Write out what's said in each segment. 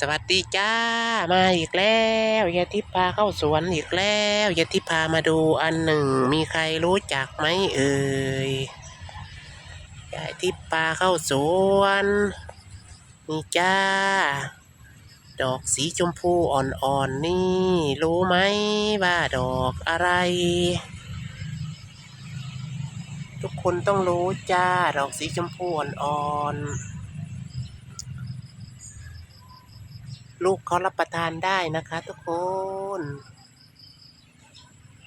สวัสดีจ้า มาอีกแล้วยาทิพาเข้าสวนอีกแล้วยาทิพามาดูอันหนึ่ง มีใครรู้จักไหมเอ่ยยาทิพาเข้าสวนนี่จ้า ดอกสีชมพูอ่อนๆนี่ รู้ไหมว่าดอกอะไร ทุกคนต้องรู้จ้า ดอกสีชมพูอ่อนๆ ลูกเขารับประทานได้นะคะทุกคน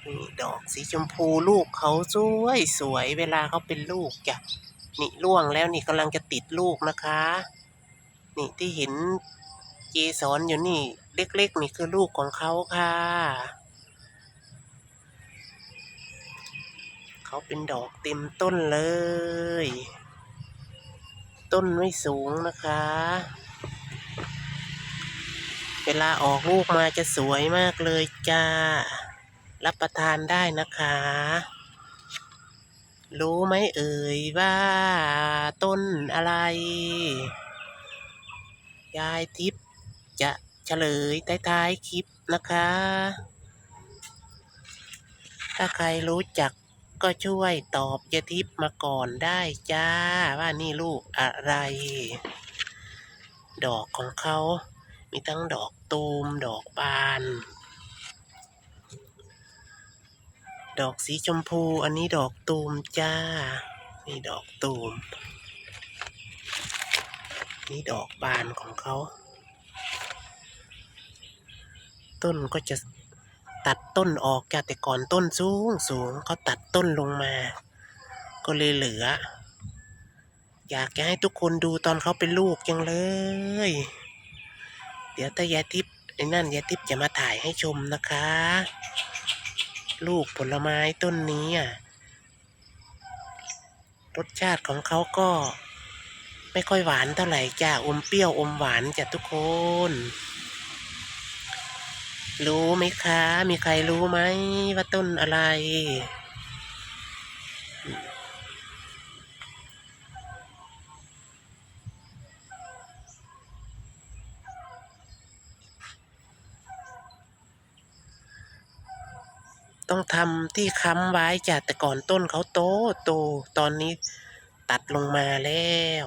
นี่ดอกสีชมพูลูกเขาสวยสวยเวลาเขาเป็นลูกจ้ะนี่ร่วงแล้วนี่กำลังจะติดลูกนะคะ นี่ที่เห็นเกสรอยู่นี่ เล็กๆ นี่คือลูกของเขาค่ะ เขาเป็นดอกเต็มต้นเลย ต้นไม่สูงนะคะ เวลาออกลูกมาจะสวยมากเลยจ้า รับประทานได้นะคะ รู้ไหมเอ่ยว่าต้นอะไร ยายทิพย์จะเฉลยท้ายๆคลิปนะคะ ถ้าใครรู้จักก็ช่วยตอบยายทิพย์มาก่อนได้จ้า ว่านี่ลูกอะไร ดอกของเขา มีทั้งดอกตูม ดอกบาน ดอกสีชมพู อันนี้ดอกตูมจ้า นี่ดอกตูม นี่ดอกบานของเขา ต้นก็จะตัดต้นออกจากแต่ก่อนต้นสูงสูงเขาตัดต้นลงมา ก็เลยเหลือ อยากจะให้ทุกคนดูตอนเขาเป็นลูกจังเลย เดี๋ยวถ้ายายทิพย์ไอ้นั่นยายทิพย์จะมาถ่ายให้ชมนะคะ ลูกผลไม้ต้นนี้อะรสชาติของเขาก็ ไม่ค่อยหวานเท่าไหร่จ้าอมเปรี้ยวอมหวานจ้ะทุกคน รู้ไหมคะ มีใครรู้ไหมว่าต้นอะไร ต้องทำที่ค้ำไว้จ้ะแต่ก่อนต้นเขาโตโตตอนนี้ตัดลงมาแล้ว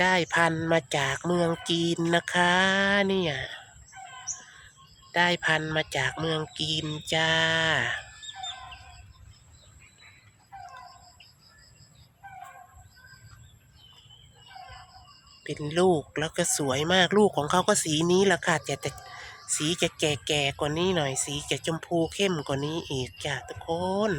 ได้พันมาจากเมืองจีนนะคะเนี่ย ได้พันมาจากเมืองจีนจ้า เป็นลูกแล้วก็สวยมากลูกของเขาก็สีนี้แหละค่ะแต่แต่สีจะแก่ๆกว่านี้หน่อย สีจะชมพูเข้มกว่านี้อีกจ้ะทุกคน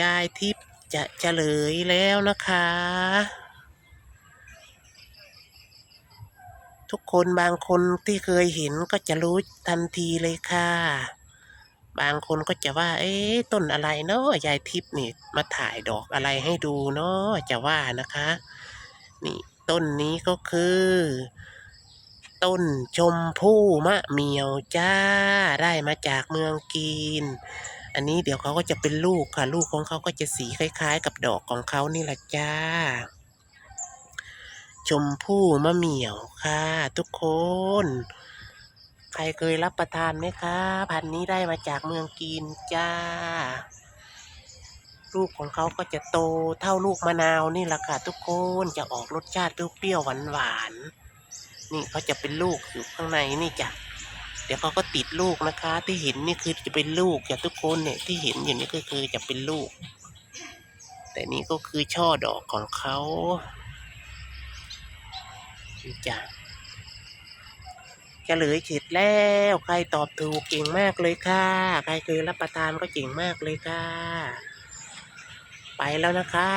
ยายทิพย์จะเฉลยแล้วนะคะ ทุกคนบางคนที่เคยเห็นก็จะรู้ทันทีเลยค่ะ บางคนก็จะว่า เอ๊ะต้นอะไรเนาะยายทิพย์นี่ มาถ่ายดอกอะไรให้ดูเนาะจะว่านะคะ นี่ต้นนี้ก็คือ ต้นชมพู่มะเมียวจ้า ได้มาจากเมืองกีน อันนี้เดี๋ยวเขาก็จะเป็นลูกค่ะ ลูกของเขาก็จะสีคล้าย ๆ กับดอกของเขานี่แหละจ้า ชมพู่มะเหมี่ยวค่ะ ทุกคน ใครเคยรับประทานไหมคะ พันธุ์นี้ได้มาจากเมืองกีนจ้า ลูกของเขาก็จะโตเท่าลูกมะนาวนี่แหละค่ะทุกคนจะออกรสชาติเปรี้ยวหวานๆนี่เขาจะเป็นลูกอยู่ข้างในนี่จ้ะเดี๋ยวเขาก็ติดลูกนะคะ ที่เห็นนี่คือจะเป็นลูกจ้ะทุกคนเนี่ยที่เห็นอยู่นี่ก็คือจะเป็นลูก แต่นี่ก็คือช่อดอกของเขาจ้ะ ฉลยเสร็จแล้ว ใครตอบถูกเก่งมากเลยค่ะ ใครเคยรับประทานก็เก่งมากเลยค่ะ ไปแล้วนะคะ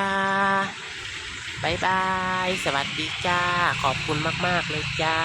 บายบาย สวัสดีจ้า ขอบคุณมาก ๆ เลยจ้า